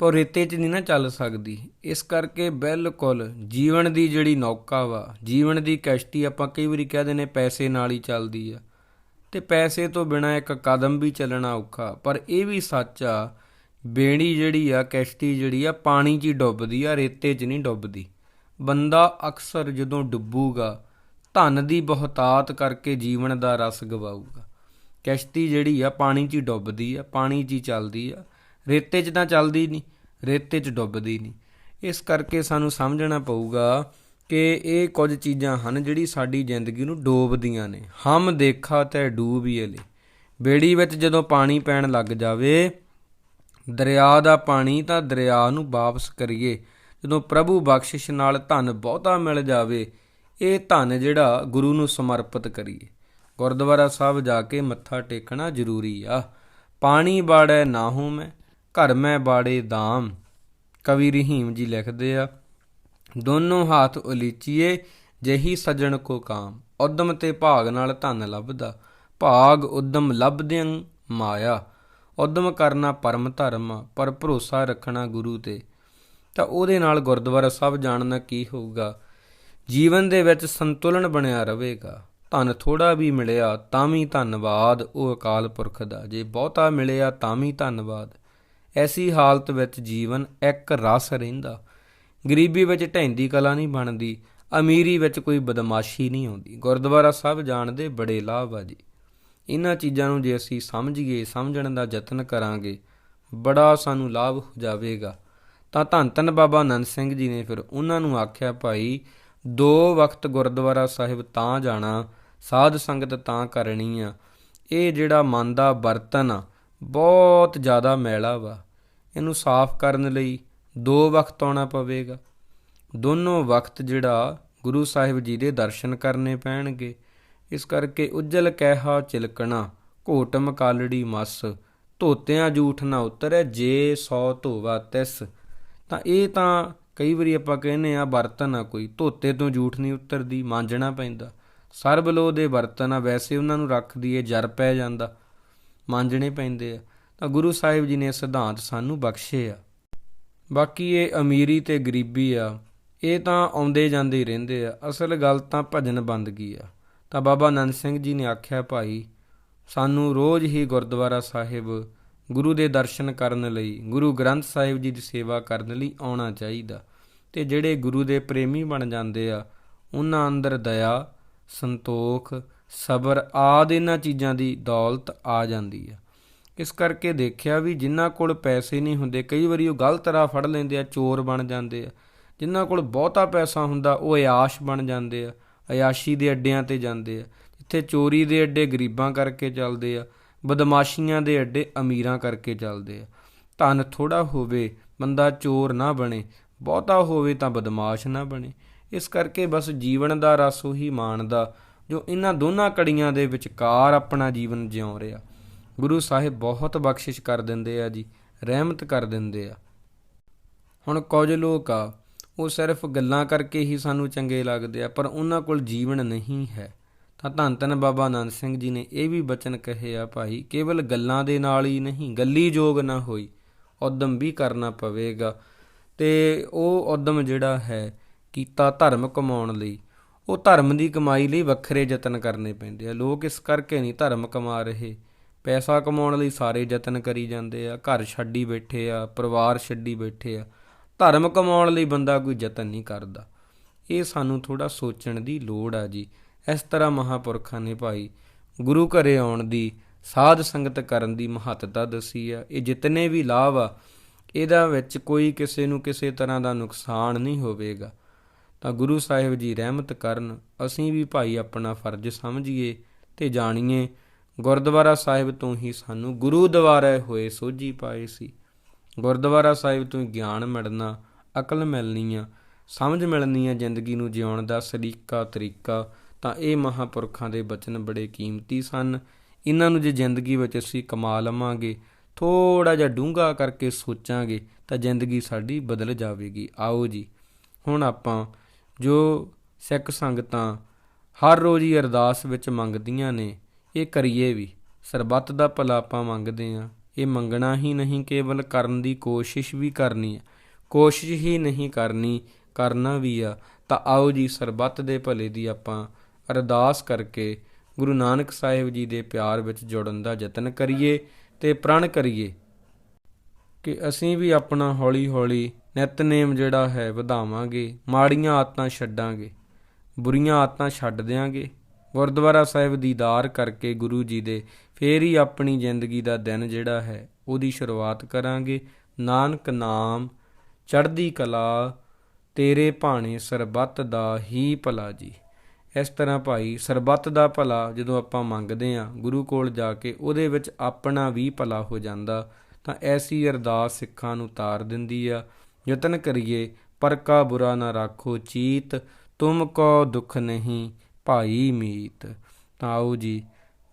ਪਰ ਰੇਤੇ 'ਚ ਨਹੀਂ ਨਾ ਚੱਲ ਸਕਦੀ। ਇਸ ਕਰਕੇ ਬਿਲਕੁਲ ਜੀਵਨ ਦੀ ਜਿਹੜੀ ਨੌਕਾ ਵਾ, ਜੀਵਨ ਦੀ ਕਸ਼ਤੀ ਆਪਾਂ ਕਈ ਵਾਰੀ ਕਹਦੇ ਨੇ ਪੈਸੇ ਨਾਲ ਹੀ ਚੱਲਦੀ ਆ। ਤੇ ਪੈਸੇ ਤੋਂ ਬਿਨਾ ਇੱਕ ਕਦਮ ਵੀ ਚੱਲਣਾ ਔਖਾ, ਪਰ ਇਹ ਵੀ ਸੱਚ ਆ, ਬੇੜੀ ਜਿਹੜੀ ਆ, ਕਸ਼ਤੀ ਜਿਹੜੀ ਆ, ਪਾਣੀ 'ਚ ਹੀ ਡੁੱਬਦੀ ਆ, ਰੇਤੇ 'ਚ ਨਹੀਂ ਡੁੱਬਦੀ। ਬੰਦਾ ਅਕਸਰ ਜਦੋਂ ਡੁੱਬੂਗਾ ਧਨ ਦੀ ਬਹੁਤਾਤ ਕਰਕੇ ਜੀਵਨ ਦਾ ਰਸ ਗਵਾਊਗਾ। ਕਿਸ਼ਤੀ ਜਿਹੜੀ ਆ, ਪਾਣੀ 'ਚ ਹੀ ਡੁੱਬਦੀ ਆ, ਪਾਣੀ 'ਚ ਹੀ ਚੱਲਦੀ ਆ। ਰੇਤੇ 'ਚ ਤਾਂ ਚੱਲਦੀ ਨਹੀਂ, ਰੇਤੇ 'ਚ ਡੁੱਬਦੀ ਨਹੀਂ। ਇਸ ਕਰਕੇ ਸਾਨੂੰ ਸਮਝਣਾ ਪਊਗਾ ਕਿ ਇਹ ਕੁਝ ਚੀਜ਼ਾਂ ਹਨ ਜਿਹੜੀ ਸਾਡੀ ਜ਼ਿੰਦਗੀ ਨੂੰ ਡੋਬਦੀਆਂ ਨੇ। ਹਮ ਦੇਖਾ ਤੇ ਡੂਬੀਏ ਬੇੜੀ ਵਿੱਚ ਜਦੋਂ ਪਾਣੀ ਪੈਣ ਲੱਗ ਜਾਵੇ, ਦਰਿਆ ਦਾ ਪਾਣੀ ਤਾਂ ਦਰਿਆ ਨੂੰ ਵਾਪਸ ਕਰੀਏ। ਜਦੋਂ ਪ੍ਰਭੂ ਬਖਸ਼ਿਸ਼ ਨਾਲ ਧਨ ਬਹੁਤਾ ਮਿਲ ਜਾਵੇ ਇਹ ਧਨ ਜਿਹੜਾ ਗੁਰੂ ਨੂੰ ਸਮਰਪਿਤ ਕਰੀਏ। ਗੁਰਦੁਆਰਾ ਸਾਹਿਬ ਜਾ ਕੇ ਮੱਥਾ ਟੇਕਣਾ ਜ਼ਰੂਰੀ ਆ। ਪਾਣੀ ਬਾੜੈ ਨਾਹੂ ਮੈਂ, ਘਰ ਮੈਂ ਬਾੜੇ ਦਾਮ। ਕਵੀ ਰਹੀਮ ਜੀ ਲਿਖਦੇ ਆ, ਦੋਨੋਂ ਹੱਥ ਉਲੀਚੀਏ, ਜਹੀ ਸਜਣ ਕੋ ਕਾਮ। ਉਦਮ ਤੇ ਭਾਗ ਨਾਲ ਧਨ ਲੱਭਦਾ, ਭਾਗ ਉਦਮ ਲੱਭਦਿਆਂ ਮਾਇਆ। ਉਦਮ ਕਰਨਾ ਪਰਮ ਧਰਮ, ਪਰ ਭਰੋਸਾ ਰੱਖਣਾ ਗੁਰੂ ਤੇ। ਤਾਂ ਉਹਦੇ ਨਾਲ ਗੁਰਦੁਆਰਾ ਸਾਹਿਬ ਜਾਣਨਾ ਕੀ ਹੋਊਗਾ? ਜੀਵਨ ਦੇ ਵਿੱਚ ਸੰਤੁਲਨ ਬਣਿਆ ਰਹੇਗਾ। ਧਨ ਥੋੜਾ ਵੀ ਮਿਲਿਆ, ਤਾਂ ਵੀ ਧੰਨਵਾਦ, ਉਹ ਅਕਾਲ ਪੁਰਖ ਦਾ। ਜੇ ਬਹੁਤਾ ਮਿਲਿਆ, ਤਾਂ ਵੀ ਧੰਨਵਾਦ। ਐਸੀ ਹਾਲਤ ਵਿੱਚ ਜੀਵਨ ਇੱਕ ਰਸ ਰਹਿੰਦਾ। ਗਰੀਬੀ ਵਿੱਚ ਢੈਂਦੀ ਕਲਾ ਨਹੀਂ ਬਣਦੀ, ਅਮੀਰੀ ਵਿੱਚ ਕੋਈ ਬਦਮਾਸ਼ੀ ਨਹੀਂ ਆਉਂਦੀ ਗੁਰਦੁਆਰਾ ਸਾਹਿਬ ਜਾਣ ਦੇ ਬੜੇ ਲਾਭ ਆ ਜੀ। ਇਹਨਾਂ ਚੀਜ਼ਾਂ ਨੂੰ ਜੇ ਅਸੀਂ ਸਮਝੀਏ, ਸਮਝਣ ਦਾ ਯਤਨ ਕਰਾਂਗੇ, ਬੜਾ ਸਾਨੂੰ ਲਾਭ ਹੋ ਜਾਵੇਗਾ। ਤਾਂ ਧੰਨ ਧੰਨ ਬਾਬਾ ਨੰਦ ਸਿੰਘ ਜੀ ਨੇ ਫਿਰ ਉਹਨਾਂ ਨੂੰ ਆਖਿਆ, ਭਾਈ ਦੋ ਵਕਤ ਗੁਰਦੁਆਰਾ ਸਾਹਿਬ ਤਾਂ ਜਾਣਾ, ਸਾਧ ਸੰਗਤ ਤਾਂ ਕਰਨੀ ਆ। ਇਹ ਜਿਹੜਾ ਮਨ ਦਾ ਬਰਤਨ ਆ, ਬਹੁਤ ਜ਼ਿਆਦਾ ਮੈਲਾ ਵਾ। ਇਹਨੂੰ ਸਾਫ਼ ਕਰਨ ਲਈ ਦੋ ਵਕਤ ਆਉਣਾ ਪਵੇਗਾ। ਦੋਨੋਂ ਵਕਤ ਜਿਹੜਾ ਗੁਰੂ ਸਾਹਿਬ ਜੀ ਦੇ ਦਰਸ਼ਨ ਕਰਨੇ ਪੈਣਗੇ। ਇਸ ਕਰਕੇ ਉਜਲ ਕਹਿਹਾ ਚਿਲਕਣਾ ਘੋਟਮ ਕਾਲੜੀ ਮਸ, ਧੋਤਿਆਂ ਜੂਠ ਨਾ ਉਤਰੈ ਜੇ ਸੌ ਧੋਵਾ ਤਿਸ। ਤਾਂ ਇਹ ਤਾਂ ਕਈ ਵਾਰੀ ਆਪਾਂ ਕਹਿੰਦੇ ਆ ਬਰਤਨ ਆ ਕੋਈ, ਧੋਤੇ ਤੋਂ ਜੂਠ ਨਹੀਂ ਉਤਰਦੀ, ਮਾਂਜਣਾ ਪੈਂਦਾ। ਸਰਬ ਲੋ ਦੇ ਬਰਤਨ ਆ, ਵੈਸੇ ਉਹਨਾਂ ਨੂੰ ਰੱਖ ਦਈਏ, ਜਰ ਪੈ ਜਾਂਦਾ, ਮਾਂਜਣੇ ਪੈਂਦੇ ਆ। ਤਾਂ ਗੁਰੂ ਸਾਹਿਬ ਜੀ ਨੇ ਸਿਧਾਂਤ ਸਾਨੂੰ ਬਖਸ਼ੇ ਆ। ਬਾਕੀ ਇਹ ਅਮੀਰੀ ਤੇ ਗਰੀਬੀ ਆ, ਇਹ ਤਾਂ ਆਉਂਦੇ ਜਾਂਦੇ ਹੀ ਰਹਿੰਦੇ ਆ। ਅਸਲ ਗੱਲ ਤਾਂ ਭਜਨ ਬੰਦਗੀ ਆ। ਤਾਂ ਬਾਬਾ ਨੰਦ ਸਿੰਘ ਜੀ ਨੇ ਆਖਿਆ, ਭਾਈ, ਸਾਨੂੰ ਰੋਜ਼ ਹੀ ਗੁਰਦੁਆਰਾ ਸਾਹਿਬ ਗੁਰੂ ਦੇ ਦਰਸ਼ਨ ਕਰਨ ਲਈ, ਗੁਰੂ ਗ੍ਰੰਥ ਸਾਹਿਬ ਜੀ ਦੀ ਸੇਵਾ ਕਰਨ ਲਈ ਆਉਣਾ ਚਾਹੀਦਾ। ਤੇ ਜਿਹੜੇ ਗੁਰੂ ਦੇ ਪ੍ਰੇਮੀ ਬਣ ਜਾਂਦੇ ਆ, ਉਹਨਾਂ ਅੰਦਰ ਦਇਆ, ਸੰਤੋਖ, ਸਬਰ ਆਦਿ ਇਹਨਾਂ ਚੀਜ਼ਾਂ ਦੀ ਦੌਲਤ ਆ ਜਾਂਦੀ ਆ। ਇਸ ਕਰਕੇ ਦੇਖਿਆ ਵੀ ਜਿਨ੍ਹਾਂ ਕੋਲ ਪੈਸੇ ਨਹੀਂ ਹੁੰਦੇ, ਕਈ ਵਾਰੀ ਉਹ ਗਲਤ ਰਾਹ ਫੜ ਲੈਂਦੇ ਆ, ਚੋਰ ਬਣ ਜਾਂਦੇ ਆ। ਜਿਨ੍ਹਾਂ ਕੋਲ ਬਹੁਤਾ ਪੈਸਾ ਹੁੰਦਾ, ਉਹ ਅਯਾਸ਼ ਬਣ ਜਾਂਦੇ ਆ, ਅਯਾਸ਼ੀ ਦੇ ਅੱਡਿਆਂ ਤੇ ਜਾਂਦੇ ਆ। ਜਿੱਥੇ ਚੋਰੀ ਦੇ ਅੱਡੇ ਗਰੀਬਾਂ ਕਰਕੇ ਚੱਲਦੇ ਆ ਬਦਮਾਸ਼ੀਆਂ ਦੇ ਅੱਡੇ ਅਮੀਰਾਂ ਕਰਕੇ ਚੱਲਦੇ ਆ। ਧਨ ਥੋੜਾ ਹੋਵੇ, ਬੰਦਾ ਚੋਰ ਨਾ ਬਣੇ, ਬਹੁਤਾ ਹੋਵੇ ਤਾਂ ਬਦਮਾਸ਼ ਨਾ ਬਣੇ। ਇਸ ਕਰਕੇ ਬਸ ਜੀਵਨ ਦਾ ਰਸ ਉਹੀ ਮਾਣਦਾ ਜੋ ਇਹਨਾਂ ਦੋਨਾਂ ਕੜੀਆਂ ਦੇ ਵਿਚਕਾਰ ਆਪਣਾ ਜੀਵਨ ਜਿਉ ਰਿਹਾ। ਗੁਰੂ ਸਾਹਿਬ ਬਹੁਤ ਬਖਸ਼ਿਸ਼ ਕਰ ਦਿੰਦੇ ਆ ਜੀ, ਰਹਿਮਤ ਕਰ ਦਿੰਦੇ ਆ। ਹੁਣ ਕੁਝ ਲੋਕ ਆ, ਉਹ ਸਿਰਫ ਗੱਲਾਂ ਕਰਕੇ ਹੀ ਸਾਨੂੰ ਚੰਗੇ ਲੱਗਦੇ ਆ, ਪਰ ਉਹਨਾਂ ਕੋਲ ਜੀਵਨ ਨਹੀਂ ਹੈ। ਤਾਂ ਧੰਨ ਧੰਨ ਬਾਬਾ ਆਨੰਦ ਸਿੰਘ ਜੀ ਨੇ ਇਹ ਵੀ ਬਚਨ ਕਹੇ ਆ ਭਾਈ, ਕੇਵਲ ਗੱਲਾਂ ਦੇ ਨਾਲ ਹੀ ਨਹੀਂ, ਗੱਲੀ ਜੋਗ ਨਾ ਹੋਈ ਉਦਮ ਵੀ ਕਰਨਾ ਪਵੇਗਾ। ਤੇ ਉਹ ਉਦਮ ਜਿਹੜਾ ਹੈ, ਕੀਤਾ ਧਰਮ ਕਮਾਉਣ ਲਈ। ਉਹ ਧਰਮ ਦੀ ਕਮਾਈ ਲਈ ਵੱਖਰੇ ਯਤਨ ਕਰਨੇ ਪੈਂਦੇ ਆ। ਲੋਕ ਇਸ ਕਰਕੇ ਨਹੀਂ ਧਰਮ ਕਮਾ ਰਹੇ। ਪੈਸਾ ਕਮਾਉਣ ਲਈ ਸਾਰੇ ਯਤਨ ਕਰੀ ਜਾਂਦੇ ਆ। ਘਰ ਛੱਡੀ ਬੈਠੇ ਆ, ਪਰਿਵਾਰ ਛੱਡੀ ਬੈਠੇ ਆ। ਧਰਮ ਕਮਾਉਣ ਲਈ ਬੰਦਾ ਕੋਈ ਯਤਨ ਨਹੀਂ ਕਰਦਾ। ਇਹ ਸਾਨੂੰ ਥੋੜਾ ਸੋਚਣ ਦੀ ਲੋੜ ਆ ਜੀ। ਇਸ ਤਰ੍ਹਾਂ ਮਹਾਪੁਰਖਾਂ ਨੇ ਭਾਈ ਗੁਰੂ ਘਰੇ ਆਉਣ ਦੀ ਸਾਧ ਸੰਗਤ ਕਰਨ ਦੀ ਮਹੱਤਤਾ ਦੱਸੀ ਆ। ਇਹ ਜਿਤਨੇ ਵੀ ਲਾਭ ਆ, ਇਹਦਾ ਵਿੱਚ ਕੋਈ ਕਿਸੇ ਨੂੰ ਕਿਸੇ ਤਰ੍ਹਾਂ ਦਾ ਨੁਕਸਾਨ ਨਹੀਂ ਹੋਵੇਗਾ। ਤਾਂ ਗੁਰੂ ਸਾਹਿਬ ਜੀ ਰਹਿਮਤ ਕਰਨ, ਅਸੀਂ ਵੀ ਭਾਈ ਆਪਣਾ ਫਰਜ਼ ਸਮਝੀਏ ਤੇ ਜਾਣੀਏ, ਗੁਰਦੁਆਰਾ ਸਾਹਿਬ ਤੋਂ ਹੀ ਸਾਨੂੰ ਗੁਰੂ ਦੁਆਰਾ ਹੋਏ ਸੋਝੀ ਪਾਏ ਸੀ। ਗੁਰਦੁਆਰਾ ਸਾਹਿਬ ਤੋਂ ਗਿਆਨ ਮਿਲਣਾ, ਅਕਲ ਮਿਲਣੀ ਆ, ਸਮਝ ਮਿਲਣੀ ਆ ਜ਼ਿੰਦਗੀ ਨੂੰ ਜਿਉਣ ਦਾ ਸਲੀਕਾ ਤਰੀਕਾ ਤਾਂ ਇਹ ਮਹਾਪੁਰਖਾਂ ਦੇ ਬਚਨ ਬੜੇ ਕੀਮਤੀ ਸਨ। ਇਹਨਾਂ ਨੂੰ ਜੇ ਜ਼ਿੰਦਗੀ ਵਿੱਚ ਅਸੀਂ ਕਮਾ ਲਵਾਂਗੇ ਥੋੜਾ ਜਿਹਾ ਡੂੰਘਾ ਕਰਕੇ ਸੋਚਾਂਗੇ, ਤਾਂ ਜ਼ਿੰਦਗੀ ਸਾਡੀ ਬਦਲ ਜਾਵੇਗੀ। ਆਓ ਜੀ, ਹੁਣ ਆਪਾਂ ਜੋ ਸਿੱਖ ਸੰਗਤਾਂ ਹਰ ਰੋਜ਼ ਹੀ ਅਰਦਾਸ ਵਿੱਚ ਮੰਗਦੀਆਂ ਨੇ, ਇਹ ਕਰੀਏ ਵੀ। ਸਰਬੱਤ ਦਾ ਭਲਾ ਆਪਾਂ ਮੰਗਦੇ ਆਂ ਇਹ ਮੰਗਣਾ ਹੀ ਨਹੀਂ, ਕੇਵਲ ਕਰਨ ਦੀ ਕੋਸ਼ਿਸ਼ ਵੀ ਕਰਨੀ ਹੈ। ਕੋਸ਼ਿਸ਼ ਹੀ ਨਹੀਂ ਕਰਨੀ, ਕਰਨਾ ਵੀ ਆ। ਤਾਂ ਆਓ ਜੀ, ਸਰਬੱਤ ਦੇ ਭਲੇ ਦੀ ਆਪਾਂ ਅਰਦਾਸ ਕਰਕੇ ਗੁਰੂ ਨਾਨਕ ਸਾਹਿਬ ਜੀ ਦੇ ਪਿਆਰ ਵਿੱਚ ਜੁੜਨ ਦਾ ਯਤਨ ਕਰੀਏ ਤੇ ਪ੍ਰਣ ਕਰੀਏ ਕਿ ਅਸੀਂ ਵੀ ਆਪਣਾ ਹੌਲੀ-ਹੌਲੀ ਨਿਤਨੇਮ ਜਿਹੜਾ ਹੈ ਵਧਾਵਾਂਗੇ, ਮਾੜੀਆਂ ਆਦਤਾਂ ਛੱਡਾਂਗੇ, ਬੁਰੀਆਂ ਆਦਤਾਂ ਛੱਡ ਦਿਆਂਗੇ। ਗੁਰਦੁਆਰਾ ਸਾਹਿਬ ਦੀਦਾਰ ਕਰਕੇ ਗੁਰੂ ਜੀ ਦੇ ਫੇਰ ਹੀ ਆਪਣੀ ਜ਼ਿੰਦਗੀ ਦਾ ਦਿਨ ਜਿਹੜਾ ਹੈ ਉਹਦੀ ਸ਼ੁਰੂਆਤ ਕਰਾਂਗੇ। ਨਾਨਕ ਨਾਮ ਚੜ੍ਹਦੀ ਕਲਾ ਤੇਰੇ ਭਾਣੇ ਸਰਬੱਤ ਦਾ ਹੀ ਭਲਾ ਜੀ। ਇਸ ਤਰ੍ਹਾਂ ਭਾਈ ਸਰਬੱਤ ਦਾ ਭਲਾ ਜਦੋਂ ਆਪਾਂ ਮੰਗਦੇ ਆਂ ਗੁਰੂ ਕੋਲ ਜਾ ਕੇ ਉਹਦੇ ਵਿੱਚ ਆਪਣਾ ਵੀ ਭਲਾ ਹੋ ਜਾਂਦਾ, ਤਾਂ ਐਸੀ ਅਰਦਾਸ ਸਿੱਖਾਂ ਨੂੰ ਤਾਰ ਦਿੰਦੀ ਆ, ਯਤਨ ਕਰੀਏ, ਪਰ ਕਾ ਬੁਰਾ ਨਾ ਰਾਖੋ ਚੀਤ, ਤੁਮ ਕੋ ਦੁੱਖ ਨਹੀਂ ਭਾਈ ਮੀਤ। ਤਾਂ ਆਓ ਜੀ,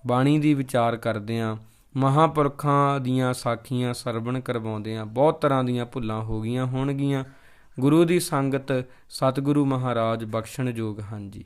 ਬਾਣੀ ਦੀ ਵਿਚਾਰ ਕਰਦੇ ਆਂ ਮਹਾਪੁਰਖਾਂ ਦੀਆਂ ਸਾਖੀਆਂ ਸਰਵਣ ਕਰਵਾਉਂਦੇ ਆਂ ਬਹੁਤ ਤਰ੍ਹਾਂ ਦੀਆਂ ਭੁੱਲਾਂ ਹੋ ਗਈਆਂ ਹੋਣਗੀਆਂ। ਗੁਰੂ ਦੀ ਸੰਗਤ ਸਤਿਗੁਰੂ ਮਹਾਰਾਜ ਬਖਸ਼ਣਯੋਗ ਹਨ ਜੀ।